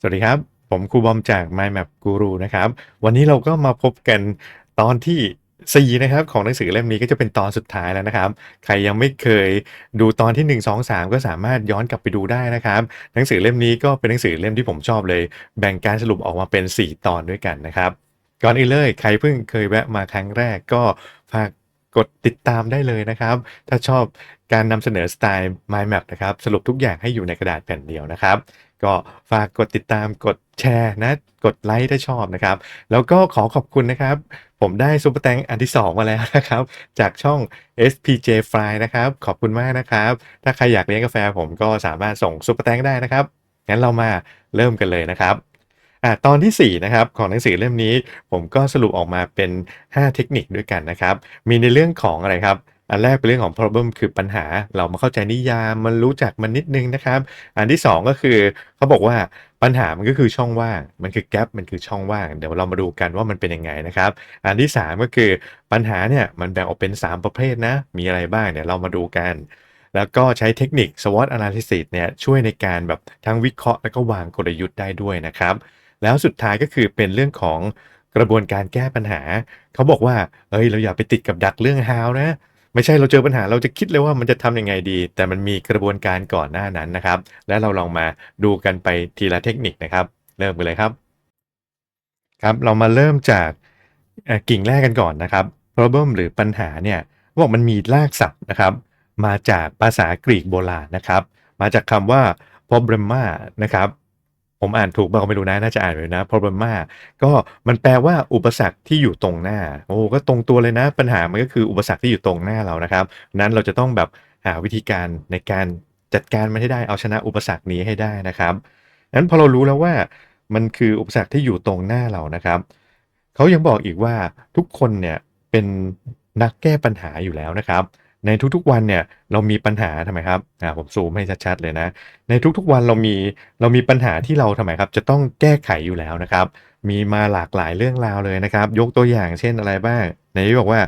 สวัสดีครับ ผมครูบอมจาก Mindmap Guru นะครับ วันนี้เราก็มาพบกันตอนที่ 4 นะครับ ของหนังสือเล่มนี้ก็จะเป็นตอนสุดท้ายแล้วนะครับ ใครยังไม่เคยดูตอนที่ 1 2 3 ก็สามารถย้อนกลับไปดูได้นะครับ หนังสือเล่มนี้ก็เป็นหนังสือเล่มที่ผมชอบเลย แบ่งการสรุปออกมาเป็น 4 ตอนด้วยกันนะครับ ก่อนอื่นเลยใครเพิ่งเคยแวะมาครั้งแรกก็ฝากกดติดตามได้เลยนะครับ ถ้าชอบการนำเสนอสไตล์ Mind Map นะครับ สรุปทุกอย่างให้อยู่ในกระดาษแผ่นเดียวนะครับ ก็ฝากกดติดตามกดแชร์นะ กดไลค์ถ้าชอบนะครับ แล้วก็ขอขอบคุณนะครับ ผมได้ซุปเปอร์แตงอันที่ 2 มาแล้วนะครับ จากช่อง SPJ Fly นะครับ ขอบคุณมากนะครับ ถ้าใครอยากเลี้ยงกาแฟผมก็สามารถส่งซุปเปอร์แตงได้นะครับ งั้นเรามาเริ่มกันเลยนะครับอะตอนทีสี่ 4 นะครับ ของหนังสือเล่มนี้ ผมก็สรุปออกมาเป็น 5 เทคนิคด้วยกันนะครับ มีในเรื่องของอะไรครับ อันแรกเป็นเรื่องของ problem คือปัญหาเรามาเข้าใจนิยามมันรู้จักมันนิดนึงนะครับ อันที่ 2 ก็คือเขาบอกว่าปัญหามันก็คือช่องว่าง มันคือ gap มันคือช่องว่าง เดี๋ยวเรามาดูกันว่ามันเป็นยังไงนะครับ อันที่ 3 ก็คือปัญหาเนี่ยมันแบ่งออกเป็น 3 ประเภทนะ มีอะไรบ้างเดี๋ยวเรามาดูกันแล้วก็ใช้เทคนิค SWOT analysis เนี่ยช่วยในการแบบทั้งวิเคราะห์แล้วก็วางกลยุทธ์ได้ด้วยนะครับ แล้วสุดท้ายก็คือเป็นเรื่องของกระบวนการแก้ปัญหา เขาบอกว่าเอ้ยเราอย่าไปติดกับดักเรื่อง how นะ ไม่ใช่เราเจอปัญหาเราจะคิดเลยว่ามันจะทำยังไงดี แต่มันมีกระบวนการก่อนหน้านั้นนะครับ แล้วเราลองมาดูกันไปทีละเทคนิคนะครับ เริ่มกันเลยครับ ครับ เรามาเริ่มจากกิ่งแรกกันก่อนนะครับ problem หรือปัญหาเนี่ยบอกมันมีรากศัพท์นะครับ มาจากภาษากรีกโบราณนะครับ มาจากคำว่า problema นะครับ ผมอ่านถูกเปล่าก็ไม่รู้นะน่าจะอ่านเลยนะ problema ก็มันแปลว่าอุปสรรคที่อยู่ตรงหน้า โอ้ก็ตรงตัวเลยนะ ปัญหามันก็คืออุปสรรคที่อยู่ตรงหน้าเรานะครับ นั้นเราจะต้องแบบหาวิธีการในการจัดการมันให้ได้เอาชนะอุปสรรคนี้ให้ได้นะครับงั้นพอเรารู้แล้วว่ามันคืออุปสรรคที่อยู่ตรงหน้าเรานะครับเขายังบอกอีกว่าทุกคนเนี่ยเป็นนักแก้ปัญหาอยู่แล้วนะครับ ในทุกๆวันเนี่ยเรามีปัญหาทำไมครับอ่าผมซูมให้ชัดๆเลยนะ ในทุกๆวันเรามีเรามีปัญหาที่เราทำไมครับ จะต้องแก้ไขอยู่แล้วนะครับ มีมาหลากหลายเรื่องราวเลยนะครับ ยกตัวอย่างเช่นอะไรบ้างในที่บอกว่า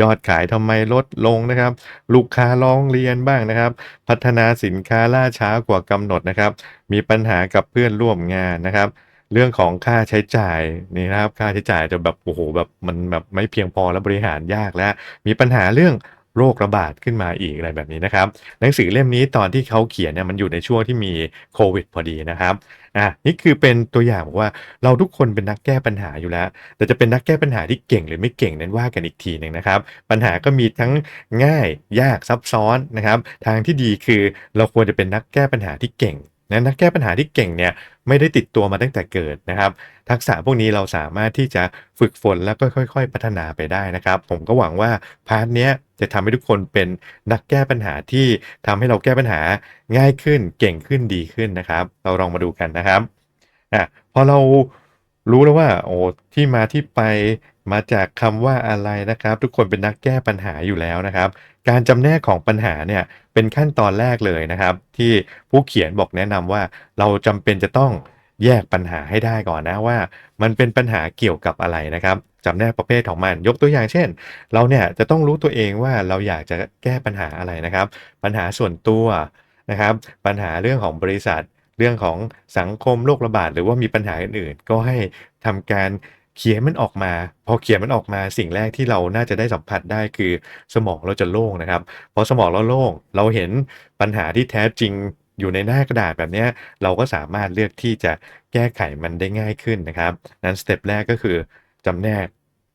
ยอดขายทำไมลดลงนะครับ ลูกค้าร้องเรียนบ้างนะครับ พัฒนาสินค้าล่าช้ากว่ากำหนดนะครับ มีปัญหากับเพื่อนร่วมงานนะครับเรื่องของค่าใช้จ่ายนี่นะครับ ค่าใช้จ่ายจะแบบโอ้โหแบบมันแบบไม่เพียงพอและบริหารยากแล้ว มีปัญหาเรื่อง โรคระบาดขึ้นมาอีกอะไรแบบนี้นะครับหนังสือเล่มนี้ตอนที่เขาเขียนเนี่ยมันอยู่ในช่วงที่มีโควิดพอดีนะครับอะนี่คือเป็นตัวอย่างบอกว่าเราทุกคนเป็นนักแก้ปัญหาอยู่แล้ว แต่จะเป็นนักแก้ปัญหาที่เก่งหรือไม่เก่งนั้นว่ากันอีกทีหนึ่งนะครับ ปัญหาก็มีทั้งง่ายยากซับซ้อนนะครับ ทางที่ดีคือเราควรจะเป็นนักแก้ปัญหาที่เก่ง นะนักแก้ปัญหาที่เก่งเนี่ยไม่ได้ติดตัวมาตั้งแต่เกิดนะครับ ทักษะพวกนี้เราสามารถที่จะฝึกฝนแล้วก็ค่อยๆ พัฒนาไปได้นะครับ ผมก็หวังว่าพาร์ทเนี้ยจะทำให้ทุกคนเป็นนักแก้ปัญหาที่ทำให้เราแก้ปัญหาง่ายขึ้นเก่งขึ้นดีขึ้นนะครับ เราลองมาดูกันนะครับอะพอเรา รู้แล้วว่าโอ้ที่มาที่ไปมาจากคำว่าอะไรนะครับ ทุกคนเป็นนักแก้ปัญหาอยู่แล้วนะครับ การจำแนกของปัญหาเนี่ยเป็นขั้นตอนแรกเลยนะครับ ที่ผู้เขียนบอกแนะนำว่าเราจำเป็นจะต้องแยกปัญหาให้ได้ก่อนนะว่า มันเป็นปัญหาเกี่ยวกับอะไรนะครับจำแนกประเภทของมัน ยกตัวอย่างเช่น เราเนี่ยจะต้องรู้ตัวเองว่าเราอยากจะแก้ปัญหาอะไรนะครับ ปัญหาส่วนตัวนะครับ ปัญหาเรื่องของบริษัท เรื่องของสังคมโรคระบาดหรือว่ามีปัญหาอื่นๆ ก็ให้ทำการเขียนมันออกมา พอเขียนมันออกมาสิ่งแรกที่เราน่าจะได้สัมผัสได้คือสมองเราจะโล่งนะครับพอสมองเราโล่งเราเห็นปัญหาที่แท้จริงอยู่ในหน้ากระดาษแบบนี้เราก็สามารถเลือกที่จะแก้ไขมันได้ง่ายขึ้นนะครับ นั้นสเต็ปแรกก็คือจำแนก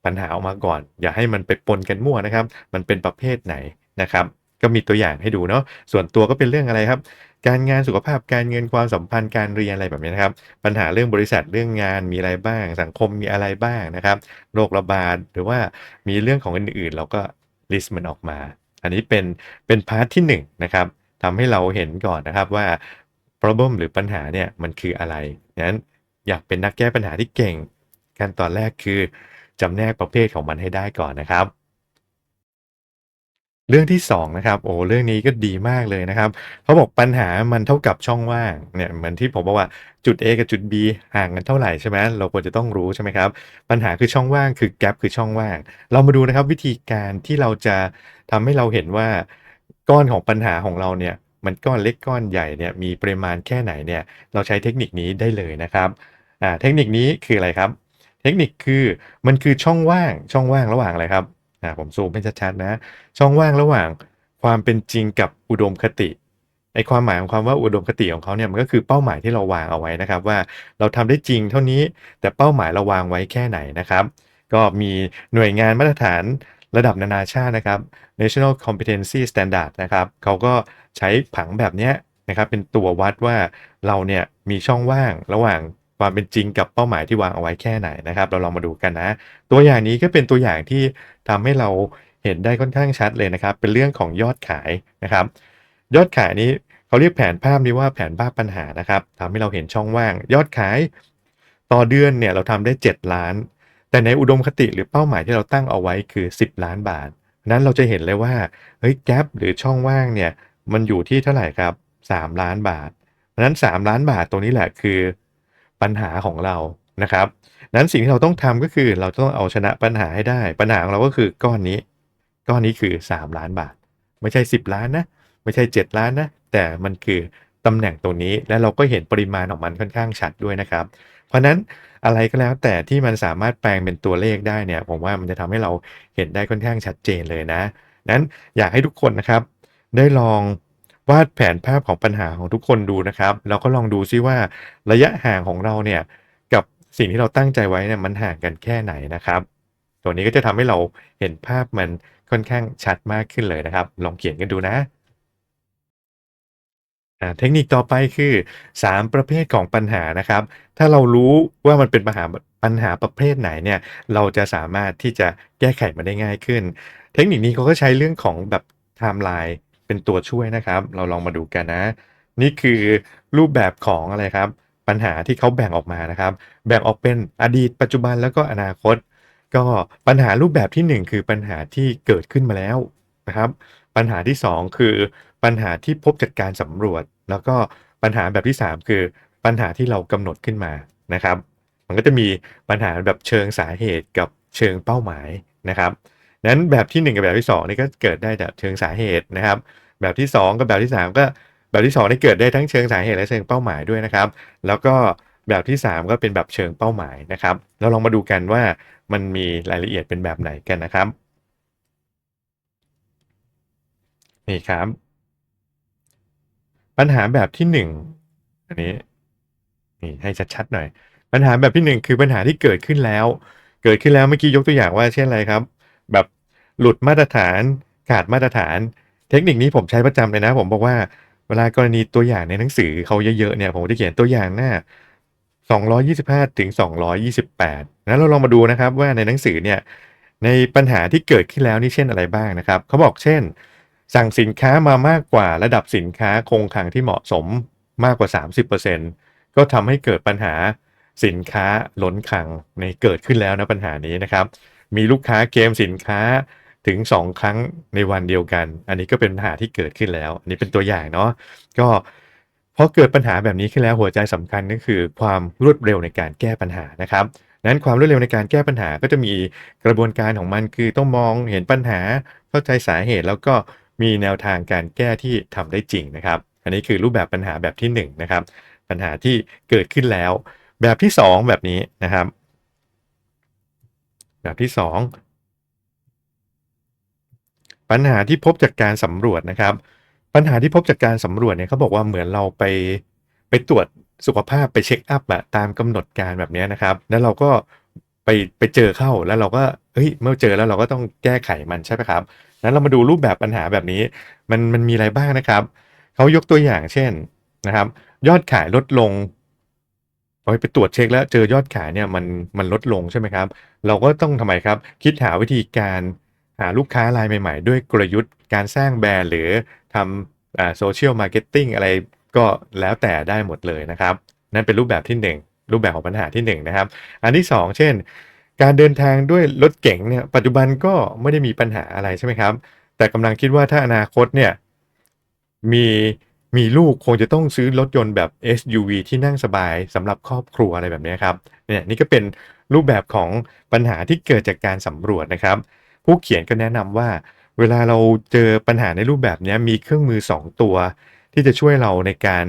ปัญหาออกมาก่อน อย่าให้มันไปปนกันมั่วนะครับ มันเป็นประเภทไหนนะครับ ก็มีตัวอย่างให้ดูเนาะส่วนตัวก็เป็นเรื่องอะไรครับ การงานสุขภาพการเงินความสัมพันธ์การเรียนอะไรแบบนี้นะครับ ปัญหาเรื่องบริษัทเรื่องงานมีอะไรบ้าง สังคมมีอะไรบ้างนะครับโรคระบาดหรือว่ามีเรื่องของอื่นๆ เราก็ลิสต์มันออกมา อันนี้เป็นเป็นพาร์ทที่1นงนะครับทำให้เราเห็นก่อนนะครับว่า problem หรือปัญหาเนี่ยมันคืออะไรงั้นอยากเป็นนักแก้ปัญหาที่เก่ง ขั้นตอนแรกคือจำแนกประเภทของมันให้ได้ก่อนนะครับ เรื่องที่2นะครับโอ้เรื่องนี้ก็ดีมากเลยนะครับเขาบอกปัญหามันเท่ากับช่องว่างเนี่ยเหมือนที่ผมบอกว่าจุด A กับจุด B ห่างกันเท่าไหร่ใช่ไหมเราควรจะต้องรู้ใช่ไหมครับ ปัญหาคือช่องว่างคือแกลบคือช่องว่าง เรามาดูนะครับวิธีการที่เราจะทำให้เราเห็นว่าก้อนของปัญหาของเราเนี่ยมันก้อนเล็กก้อนใหญ่เนี่ยมีปริมาณแค่ไหนเนี่ยเราใช้เทคนิคนี้ได้เลยนะครับอ่าเทคนิคนี้คืออะไรครับ เทคนิคคือมันคือช่องว่างช่องว่างระหว่างอะไรครับ อ่าผมซูมให้ชัดๆนะ ช่องว่างระหว่างความเป็นจริงกับอุดมคติไอความหมายของความว่าอุดมคติของเขาเนี่ยมันก็คือเป้าหมายที่เราวางเอาไว้นะครับ ว่าเราทำได้จริงเท่านี้แต่เป้าหมายเราวางไว้แค่ไหนนะครับ ก็มีหน่วยงานมาตรฐานระดับนานาชาตินะครับ National Competency Standard นะครับเขาก็ใช้ผังแบบนี้นะครับเป็นตัววัดว่าเราเนี่ยมีช่องว่างระหว่าง ความเป็นจริงกับเป้าหมายที่วางเอาไว้แค่ไหนนะครับ เราลองมาดูกันนะ ตัวอย่างนี้ก็เป็นตัวอย่างที่ทำให้เราเห็นได้ค่อนข้างชัดเลยนะครับ เป็นเรื่องของยอดขายนะครับ ยอดขายนี้เขาเรียกแผนภาพนี้ว่าแผนภาพปัญหานะครับทำให้เราเห็นช่องว่าง ยอดขาย ต่อเดือนเนี่ยเราทำได้ 7 ล้าน แต่ในอุดมคติหรือเป้าหมายที่เราตั้งเอาไว้คือ 10 ล้านบาทนั้นเราจะเห็นเลยว่าเฮ้ยแกลบหรือช่องว่างเนี่ยมันอยู่ที่เท่าไหร่ครับ 3 ล้านบาทนั้น 3 ล้านบาทตรงนี้แหละคือ ปัญหาของเรานะครับนั้นสิ่งที่เราต้องทำก็คือเราต้องเอาชนะปัญหาให้ได้ ปัญหาของเราก็คือก้อนนี้ ก้อนนี้คือ 3 ล้านบาท ไม่ใช่ 10 ล้านนะ ไม่ใช่ 7 ล้านนะ แต่มันคือตำแหน่งตรงนี้ และเราก็เห็นปริมาณของมันค่อนข้างชัดด้วยนะครับ เพราะนั้นอะไรก็แล้วแต่ที่มันสามารถแปลงเป็นตัวเลขได้เนี่ย ผมว่ามันจะทำให้เราเห็นได้ค่อนข้างชัดเจนเลยนะ นั้นอยากให้ทุกคนนะครับ ได้ลอง วาดแผนภาพของปัญหาของทุกคนดูนะครับ แล้วก็ลองดูซิว่าระยะห่างของเราเนี่ยกับสิ่งที่เราตั้งใจไว้เนี่ยมันห่างกันแค่ไหนนะครับ ตัวนี้ก็จะทำให้เราเห็นภาพมันค่อนข้างชัดมากขึ้นเลยนะครับ ลองเขียนกันดูนะเทคนิคต่อไปคือ 3 ประเภทของปัญหานะครับ ถ้าเรารู้ว่ามันเป็นปัญหาปัญหาประเภทไหนเนี่ยเราจะสามารถที่จะแก้ไขมันได้ง่ายขึ้น เทคนิคนี้เขาก็ใช้เรื่องของแบบไทม์ไลน์ เป็นตัวช่วยนะครับ เราลองมาดูกันนะ นี่คือรูปแบบของอะไรครับ ปัญหาที่เขาแบ่งออกมานะครับ แบ่งออกเป็นอดีตปัจจุบันแล้วก็อนาคต ก็ปัญหารูปแบบที่ 1 คือปัญหาที่เกิดขึ้นมาแล้วนะครับ ปัญหาที่ 2 คือปัญหาที่พบจากการสำรวจ แล้วก็ปัญหาแบบที่ 3 คือปัญหาที่เรากำหนดขึ้นมานะครับ มันก็จะมีปัญหาแบบเชิงสาเหตุกับเชิงเป้าหมายนะครับ นั้นแบบที่ 1 กับแบบที่2นี่ก็เกิดได้แบบเชิงสาเหตุนะครับ แบบที่ 2 กับแบบที่ 3 ก็แบบที่2นี่เกิดได้ทั้งเชิงสาเหตุและเชิงเป้าหมายด้วยนะครับ แล้วก็แบบที่ 3 ก็เป็นแบบเชิงเป้าหมายนะครับ เราลองมาดูกันว่ามันมีรายละเอียดเป็นแบบไหนกันนะครับนี่ครับ ปัญหาแบบที่ 1 อันนี้นี่ให้ชัดๆหน่อย ปัญหาแบบที่ 1 คือปัญหาที่เกิดขึ้นแล้ว เกิดขึ้นแล้วเมื่อกี้ยกตัวอย่างว่าเช่นอะไรครับ แบบหลุดมาตรฐานขาดมาตรฐาน เทคนิคนี้ผมใช้ประจำเลยนะ ผมบอกว่าเวลากรณีตัวอย่างในหนังสือเขาเยอะๆเนี่ยผมจะเขียนตัวอย่างหน้า 225ถึง228นะเราลองมาดูนะครับว่าในหนังสือเนี่ยในปัญหาที่เกิดขึ้นแล้วนี่เช่นอะไรบ้างนะครับเขาบอกเช่น สั่งสินค้ามามากกว่าระดับสินค้าคงคลังที่เหมาะสมมากกว่า 30%ก็ทำให้เกิดปัญหาสินค้าล้นคลังในเกิดขึ้นแล้วนะปัญหานี้นะครับ มีลูกค้าเกมสินค้าถึง 2 ครั้งในวันเดียวกัน อันนี้ก็เป็นปัญหาที่เกิดขึ้นแล้ว อันนี้เป็นตัวอย่างเนาะก็พอเกิดปัญหาแบบนี้ขึ้นแล้วหัวใจสำคัญก็คือความรวดเร็วในการแก้ปัญหานะครับนั้นความรวดเร็วในการแก้ปัญหาก็จะมีกระบวนการของมันคือต้องมองเห็นปัญหาเข้าใจสาเหตุ แล้วก็มีแนวทางการแก้ที่ทำได้จริงนะครับ อันนี้คือรูปแบบปัญหาแบบที่1นะครับปัญหาที่เกิดขึ้นแล้ว แบบที่ 2 แบบนี้นะครับ แบบที่ 2 ปัญหาที่พบจากการสำรวจนะครับ ปัญหาที่พบจากการสำรวจเนี่ยเขาบอกว่าเหมือนเราไปไปตรวจสุขภาพไปเช็คอัพอะตามกำหนดการแบบนี้นะครับ แล้วเราก็ไปไปเจอเข้าแล้วเราก็เฮ้ยเมื่อเจอแล้วเราก็ต้องแก้ไขมันใช่ไหมครับนั้นเรามาดูรูปแบบปัญหาแบบนี้ มันมันมีอะไรบ้างนะครับเขายกตัวอย่างเช่นนะครับ ยอดขายลดลง ไปตรวจเช็คแล้วเจอยอดขายเนี่ยมันมันลดลงใช่ไหมครับ เราก็ต้องทำไมครับ คิดหาวิธีการหาลูกค้ารายใหม่ ๆ ด้วยกลยุทธ์การสร้างแบรนด์หรือทำโซเชียลมาร์เก็ตติ้งอะไรก็แล้วแต่ได้หมดเลยนะครับ นั่นเป็นรูปแบบที่ 1 รูปแบบของปัญหาที่ 1 นะครับ อันที่ 2 เช่น การเดินทางด้วยรถเก๋งเนี่ยปัจจุบันก็ไม่ได้มีปัญหาอะไรใช่ไหมครับ แต่กำลังคิดว่าถ้าอนาคตเนี่ยมี มีลูกคงจะต้องซื้อรถยนต์แบบ SUV ที่นั่งสบายสำหรับครอบครัวอะไรแบบนี้ครับเนี่ยนี่ก็เป็นรูปแบบของปัญหาที่เกิดจากการสำรวจนะครับ ผู้เขียนก็แนะนำว่า เวลาเราเจอปัญหาในรูปแบบนี้มีเครื่องมือ 2 ตัว ที่จะช่วยเราในการ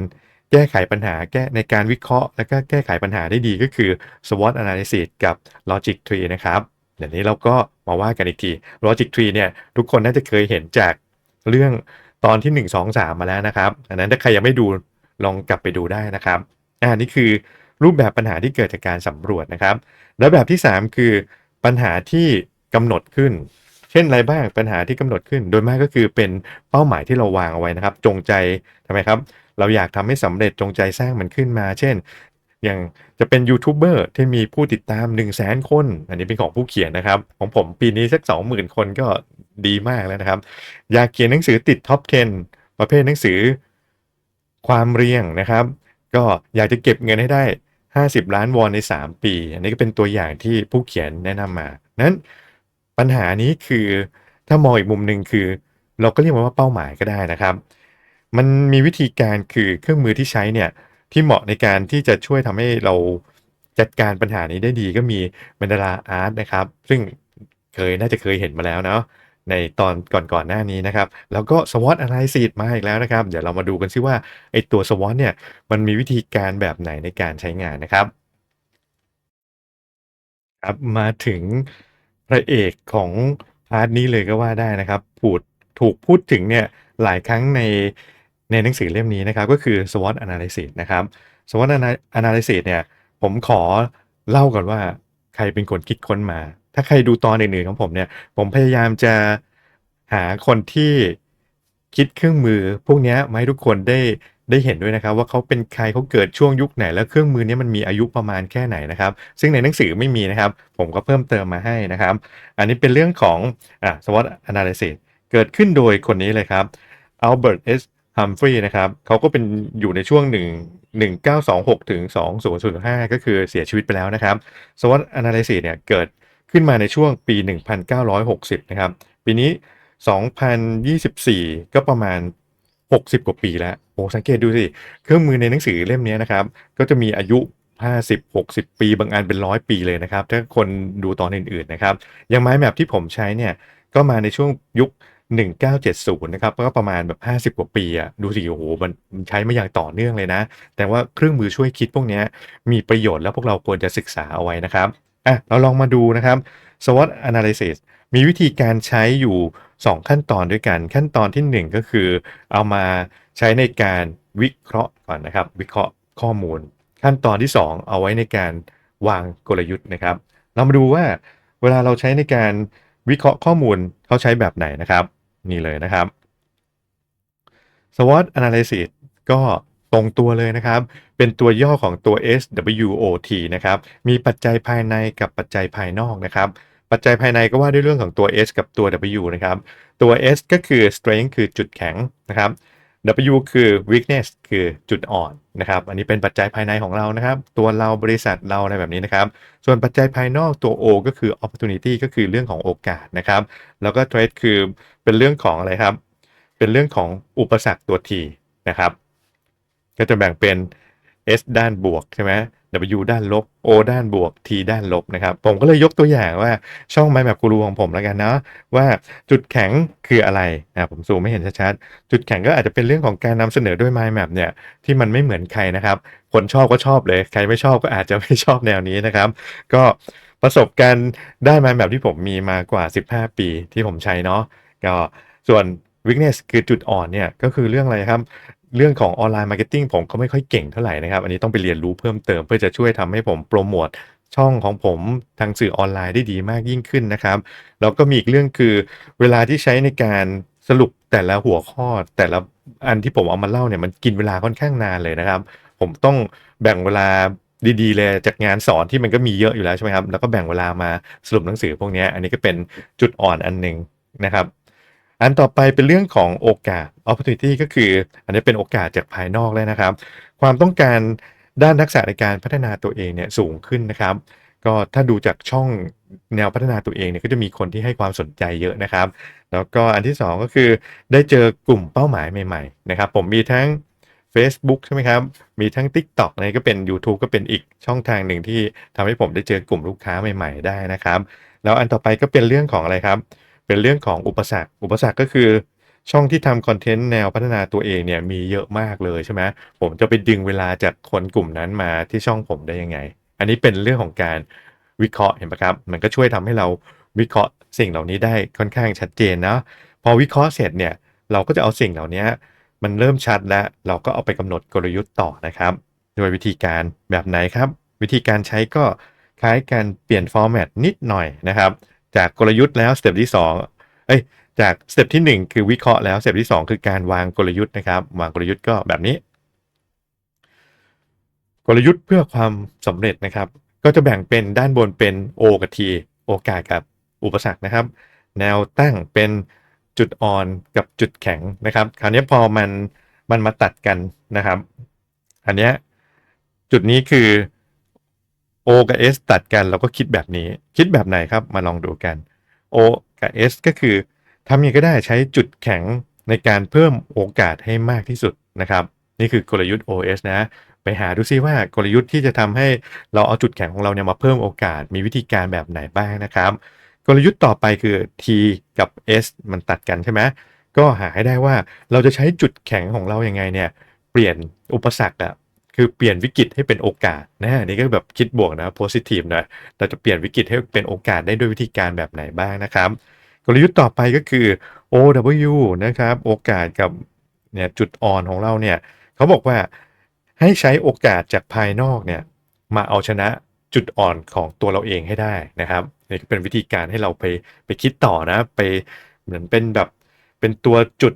แก้ไขปัญหาแก้ในการวิเคราะห์ แล้วก็แก้ไขปัญหาได้ดีก็คือ SWOT Analysis กับ Logic Tree นะครับเดี๋ยวนี้เราก็มาว่ากันอีกที Logic Tree เนี่ยทุกคนน่าจะเคยเห็นจากเรื่อง ตอนที่1 2 3 มาแล้วนะครับ อันนั้นถ้าใครยังไม่ดูลองกลับไปดูได้นะครับอานี่คือรูปแบบปัญหาที่เกิดจากการสำรวจนะครับ แล้วแบบที่ 3 คือปัญหาที่กำหนดขึ้น เช่นอะไรบ้างปัญหาที่กำหนดขึ้น โดยมากก็คือเป็นเป้าหมายที่เราวางเอาไว้นะครับ จงใจทำไมครับ เราอยากทำให้สำเร็จจงใจสร้างมันขึ้นมา เช่น อย่างจะเป็นยูทูบเบอร์ที่มีผู้ติดตาม 100,000 คน อันนี้เป็นของผู้เขียนนะครับ ของผมปีนี้สัก 20,000 คนก็ ดีมากแล้วนะครับ อยากเขียนหนังสือติด Top 10 ประเภทหนังสือความเรียงนะครับ ก็อยากจะเก็บเงินให้ได้ 50 ล้านวอนใน 3 ปี อันนี้ก็เป็นตัวอย่างที่ผู้เขียนแนะนำมา นั้นปัญหานี้คือถ้ามองอีกมุมหนึ่งคือ เราก็เรียกมันว่าเป้าหมายก็ได้นะครับ มันมีวิธีการคือเครื่องมือที่ใช้เนี่ยที่เหมาะในการที่จะช่วยทำให้เราจัดการปัญหานี้ได้ดีก็มี Mandala Art นะครับ ซึ่งเคยน่าจะเคยเห็นมาแล้วเนาะ ในตอนก่อนๆหน้านี้นะครับ แล้วก็ SWOT Analysis มาอีกแล้วนะครับ เดี๋ยวเรามาดูกันซิว่าไอ้ตัว SWOT เนี่ยมันมีวิธีการแบบไหนในการใช้งานนะครับครับมาถึงพระเอกของพาร์ตนี้เลยก็ว่าได้นะครับผูดถูกพูดถึงเนี่ยหลายครั้งในในหนังสือเล่มนี้นะครับ ก็คือ SWOT Analysis นะครับ SWOT Analysis เนี่ยผมขอเล่าก่อนว่าใครเป็นคนคิดค้นมา ถ้าใครดูตอนอื่นๆของผมเนี่ย ผมพยายามจะหาคนที่คิดเครื่องมือ พวกนี้มาให้ทุกคนได้ได้เห็นด้วยนะครับ ว่าเขาเป็นใครเขาเกิดช่วงยุคไหน แล้วเครื่องมือนี้มันมีอายุประมาณแค่ไหนนะครับ ซึ่งในหนังสือไม่มีนะครับ ผมก็เพิ่มเติมมาให้นะครับ อันนี้เป็นเรื่องของอ่า SWOT Analysis เกิดขึ้นโดยคนนี้เลยครับ Albert S. Humphrey นะครับเขาก็เป็นอยู่ในช่วง 1 1926ถึง2005 ก็คือเสียชีวิตไปแล้วนะครับ SWOT Analysis เนี่ยเกิด ขึ้นมาในช่วงปี 1960 นะครับ ปีนี้ 2024 ก็ประมาณ 60 กว่าปีแล้ว โอ้โฮสังเกตดูสิ เครื่องมือในหนังสือเล่มนี้นะครับ ก็จะมีอายุ 50-60 ปี บางอันเป็น100ปีเลยนะครับ ถ้าคนดูตอนอื่นๆนะครับ อย่าง Mind Map ที่ผมใช้เนี่ย ก็มาในช่วงยุค1970 นะครับก็ประมาณแบบ 50 กว่าปีอะดูสิโอ้โฮมันใช้มาอย่างต่อเนื่องเลยนะ แต่ว่าเครื่องมือช่วยคิดพวกนี้มีประโยชน์แล้วพวกเราควรจะศึกษาเอาไว้นะครับ อะเราลองมาดูนะครับ SWOT Analysis มีวิธีการใช้อยู่ 2 ขั้นตอนด้วยกัน ขั้นตอนที่ 1 ก็คือ เอามาใช้ในการวิเคราะห์ก่อนนะครับ วิเคราะห์ข้อมูล ขั้นตอนที่ 2 เอาไว้ในการวางกลยุทธ์นะครับ เรามาดูว่าเวลาเราใช้ในการวิเคราะห์ข้อมูลเขาใช้แบบไหนนะครับ นี่เลยนะครับ SWOT Analysis ก็ ตรงตัวเลยนะครับ เป็นตัวย่อของตัว SWOT นะครับ มีปัจจัยภายในกับปัจจัยภายนอกนะครับ ปัจจัยภายในก็ว่าด้วยเรื่องของตัว S กับตัว W นะครับ ตัว S ก็คือ Strength คือจุดแข็งนะครับ W คือ Weakness คือจุดอ่อนนะครับ อันนี้เป็นปัจจัยภายในของเรานะครับ ตัวเราบริษัทเราอะไรแบบนี้นะครับ ส่วนปัจจัยภายนอกตัว O ก็คือ Opportunity ก็คือเรื่องของโอกาสนะครับ แล้วก็ Threat คือเป็นเรื่องของอะไรครับ เป็นเรื่องของอุปสรรคตัว T นะครับ ก็จะแบ่งเป็น S ด้านบวกใช่ไหม W ด้านลบ O ด้านบวก T ด้านลบนะครับ ผมก็เลยยกตัวอย่างว่าช่อง Mind Map Guru ของผมแล้วกันเนาะว่าจุดแข็งคืออะไรอ่าผมซูมให้เห็นชัดๆ จุดแข็งก็อาจจะเป็นเรื่องของการนำเสนอด้วย Mind Map เนี่ยที่มันไม่เหมือนใครนะครับ คนชอบก็ชอบเลย ใครไม่ชอบก็อาจจะไม่ชอบแนวนี้นะครับ ก็ประสบการณ์ด้าน Mind Map ที่ผมมีมากว่า 15 ปีที่ผมใช้เนาะก็ส่วน Weakness คือจุดอ่อนเนี่ยก็คือเรื่องอะไรครับ เรื่องของออนไลน์ Marketing ผมก็ไม่ค่อยเก่งเท่าไหร่นะครับ อันนี้ต้องไปเรียนรู้เพิ่มเติมเพื่อจะช่วยทำให้ผมโพรโมตช่องของผมทางสื่อออนไลน์ได้ดีมากยิ่งขึ้นนะครับ แล้วก็มีอีกเรื่องคือ เวลาที่ใช้ในการสรุปแต่ละหัวข้อ แต่ละอันที่ผมเอามาเล่าเนี่ยมันกินเวลาค่อนข้างนานเลยนะครับ ผมต้องแบ่งเวลาดีๆ เลยจากงานสอนที่มันก็มีเยอะอยู่แล้วใช่ไหมครับ แล้วก็แบ่งเวลามาสรุปหนังสือพวกนี้อันนี้ก็เป็นจุดอ่อนอันหนึ่งนะครับ อันต่อไปเป็นเรื่องของโอกาส Opportunity ก็คือ อันนี้เป็นโอกาสจากภายนอกแล้วนะครับ ความต้องการด้านทักษะในการพัฒนาตัวเองเนี่ยสูงขึ้นนะครับ ก็ถ้าดูจากช่องแนวพัฒนาตัวเองเนี่ยก็จะมีคนที่ให้ความสนใจเยอะนะครับ แล้วก็อันที่ 2 ก็คือได้เจอกลุ่มเป้าหมายใหม่ๆนะครับ ผมมีทั้งเฟซบุ๊กใช่ไหมครับ มีทั้ง TikTok อันนี้ก็เป็นยูทูบก็เป็นอีกช่องทางหนึ่งที่ทำให้ผมได้เจอกลุ่มลูกค้าใหม่ ๆ ได้นะครับ แล้วอันต่อไปก็เป็นเรื่องของอะไรครับ เป็นเรื่องของอุปสรรค อุปสรรคก็คือช่องที่ทำคอนเทนต์แนวพัฒนาตัวเองเนี่ยมีเยอะมากเลยใช่ไหมผมจะไปดึงเวลาจากคนกลุ่มนั้นมาที่ช่องผมได้ยังไง อันนี้เป็นเรื่องของการวิเคราะห์เห็นไหมครับ มันก็ช่วยทำให้เราวิเคราะห์สิ่งเหล่านี้ได้ค่อนข้างชัดเจนนะพอวิเคราะห์เสร็จเนี่ยเราก็จะเอาสิ่งเหล่านี้มันเริ่มชัดแล้วเราก็เอาไปกำหนดกลยุทธ์ต่อนะครับ โดยวิธีการแบบไหนครับ วิธีการใช้ก็คล้ายการเปลี่ยนฟอร์แมตนิดหน่อยนะครับ จากกลยุทธ์แล้วสเต็ปที่2เอ้ยจากสเต็ปที่ 1 คือวิเคราะห์แล้วสเต็ปที่ 2 คือการวางกลยุทธ์นะครับวางกลยุทธ์ก็แบบนี้ กลยุทธ์เพื่อความสำเร็จนะครับ ก็จะแบ่งเป็นด้านบนเป็น O กับ T โอกาสกับอุปสรรคนะครับ แนวตั้งเป็นจุดอ่อนกับจุดแข็งนะครับ คราวนี้พอมันมันมาตัดกันนะครับ อันเนี้ยจุดนี้คือ O กับ S ตัดกันเราก็คิดแบบนี้ คิดแบบไหนครับมาลองดูกัน O กับ S ก็คือทำยังไงก็ได้ใช้จุดแข็งในการเพิ่มโอกาสให้มากที่สุดนะครับ นี่คือกลยุทธ์ OS นะ ไปหาดูซิว่ากลยุทธ์ที่จะทำให้เราเอาจุดแข็งของเราเนี่ยมาเพิ่มโอกาสมีวิธีการแบบไหนบ้างนะครับ กลยุทธ์ต่อไปคือ T กับ S มันตัดกันใช่ไหมก็หาให้ได้ว่าเราจะใช้จุดแข็งของเรายัางไงเนี่ยเปลี่ยนอุปสรรคอะ คือเปลี่ยนวิกฤตให้เป็นโอกาสนะนี่ก็แบบคิดบวกนะ positive นะเราจะเปลี่ยนวิกฤตให้เป็นโอกาสได้ด้วยวิธีการแบบไหนบ้างนะครับ กลยุทธ์ต่อไปก็คือ OW นะครับ โอกาสกับเนี่ยจุดอ่อนของเราเนี่ยเขาบอกว่าให้ใช้โอกาสจากภายนอกเนี่ยมาเอาชนะจุดอ่อนของตัวเราเองให้ได้นะครับนี่ก็เป็นวิธีการให้เราไปไปคิดต่อนะ ไปเหมือนเป็นแบบเป็นตัวจุด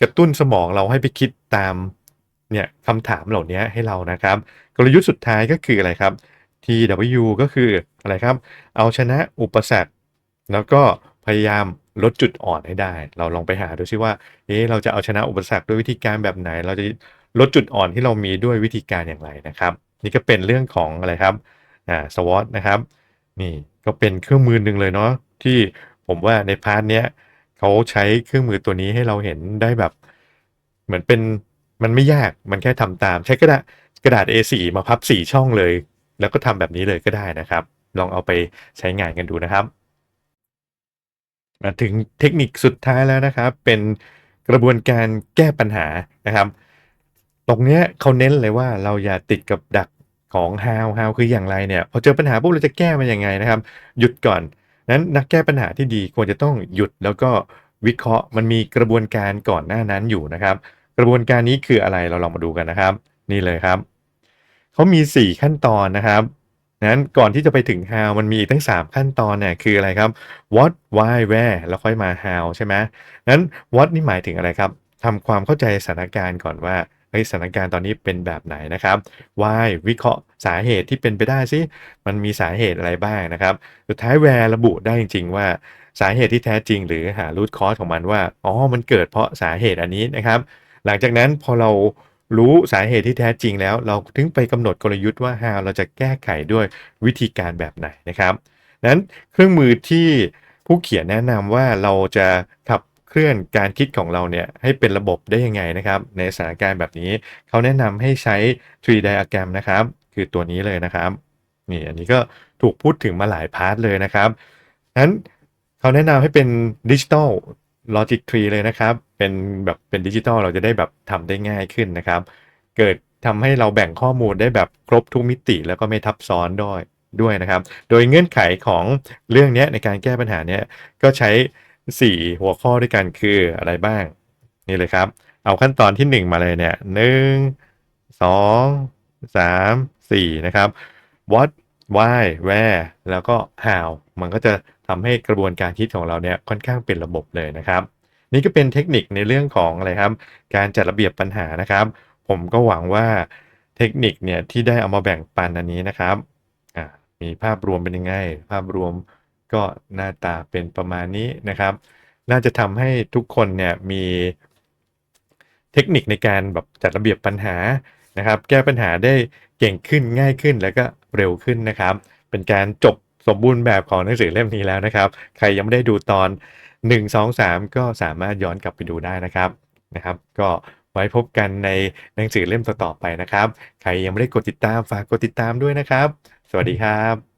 กระตุ้นสมองเราให้ไปคิดตาม เนี่ยคำถามเหล่านี้ให้เรานะครับ กลยุทธ์สุดท้ายก็คืออะไรครับ TW ก็คืออะไรครับ เอาชนะอุปสรรค แล้วก็พยายามลดจุดอ่อนให้ได้ เราลองไปหาดูซิว่า เอ๊ะเราจะเอาชนะอุปสรรคด้วยวิธีการแบบไหน เราจะลดจุดอ่อนที่เรามีด้วยวิธีการอย่างไรนะครับ นี่ก็เป็นเรื่องของอะไรครับ อ่า SWOT นะครับ นี่ก็เป็นเครื่องมือหนึ่งเลยเนาะที่ผมว่าในพาร์ทเนี้ยเขาใช้เครื่องมือตัวนี้ให้เราเห็นได้แบบ เหมือนเป็น มันไม่ยากมันแค่ทำตาม ใช้กระดาษกระดาษ A4 มาพับ 4 ช่องเลย แล้วก็ทำแบบนี้เลยก็ได้นะครับ ลองเอาไปใช้งานกันดูนะครับ มาถึงเทคนิคสุดท้ายแล้วนะครับ เป็นกระบวนการแก้ปัญหานะครับ ตรงเนี้ยเขาเน้นเลยว่าเราอย่าติดกับดักของ how how คืออย่างไรเนี่ยพอเจอปัญหาปุ๊บเราจะแก้มันยังไงนะครับ หยุดก่อนนั้นนักแก้ปัญหาที่ดีควรจะต้องหยุดแล้วก็วิเคราะห์มันมีกระบวนการก่อนหน้านั้นอยู่นะครับ กระบวนการนี้คืออะไรเราลองมาดูกันนะครับ นี่เลยครับเขามี 4 ขั้นตอนนะครับนั้นก่อนที่จะไปถึง how มันมีอีกตั้ง 3 ขั้นตอนเนี่ยคืออะไรครับ what why where แล้วค่อยมา how ใช่ไหมนั้น what นี่หมายถึงอะไรครับทำความเข้าใจสถานการณ์ก่อนว่าเฮ้สถานการณ์ตอนนี้เป็นแบบไหนนะครับ why วิเคราะห์สาเหตุที่เป็นไปได้สิมันมีสาเหตุอะไรบ้างนะครับ สุดท้าย where ระบุได้จริง ๆ ว่าสาเหตุที่แท้จริง หรือหา root cause ของมันว่า อ๋อ มันเกิดเพราะสาเหตุอันนี้นะครับ หลังจากนั้นพอเรารู้สาเหตุที่แท้จริงแล้ว เราถึงไปกำหนดกลยุทธ์ว่า how เราจะแก้ไขด้วยวิธีการแบบไหนนะครับ นั้นเครื่องมือที่ผู้เขียนแนะนำว่าเราจะขับเคลื่อนการคิดของเราเนี่ยให้เป็นระบบได้ยังไงนะครับ ในสถานการณ์แบบนี้เขาแนะนำให้ใช้ tree diagram นะครับ คือตัวนี้เลยนะครับนี่อันนี้ก็ถูกพูดถึงมาหลายพาร์ทเลยนะครับนั้นเขาแนะนำให้เป็นดิจิทัล Logic Tree เลยนะครับ เป็นแบบเป็นดิจิทัลเราจะได้แบบทำได้ง่ายขึ้นนะครับ เกิดทำให้เราแบ่งข้อมูลได้แบบครบทุกมิติ แล้วก็ไม่ทับซ้อนด้วยด้วยนะครับ โดยเงื่อนไขของเรื่องนี้ในการแก้ปัญหาเนี้ยก็ใช้ 4 หัวข้อด้วยกันคืออะไรบ้าง นี่เลยครับ เอาขั้นตอนที่ 1 มาเลยเนี่ยหนึ่งสองสามสี่นะครับ what why where แล้วก็ how มันก็จะทำให้กระบวนการคิดของเราเนี่ยค่อนข้างเป็นระบบเลยนะครับ นี่ก็เป็นเทคนิคในเรื่องของอะไรครับ การจัดระเบียบปัญหานะครับ ผมก็หวังว่าเทคนิคเนี่ยที่ได้เอามาแบ่งปันอันนี้นะครับมีภาพรวมเป็นยังไง ภาพรวมก็หน้าตาเป็นประมาณนี้นะครับ น่าจะทำให้ทุกคนเนี่ยมีเทคนิคในการแบบจัดระเบียบปัญหานะครับ แก้ปัญหาได้เก่งขึ้นง่ายขึ้นแล้วก็เร็วขึ้นนะครับ เป็นการจบสมบูรณ์แบบของหนังสือเล่มนี้แล้วนะครับ ใครยังไม่ได้ดูตอน 1 2 3 ก็สามารถย้อนกลับไปดูได้นะครับนะครับ ก็ไว้พบกันในหนังสือเล่มต่อๆไปนะครับ ใครยังไม่ได้กดติดตามฝากกดติดตามด้วยนะครับ สวัสดีครับ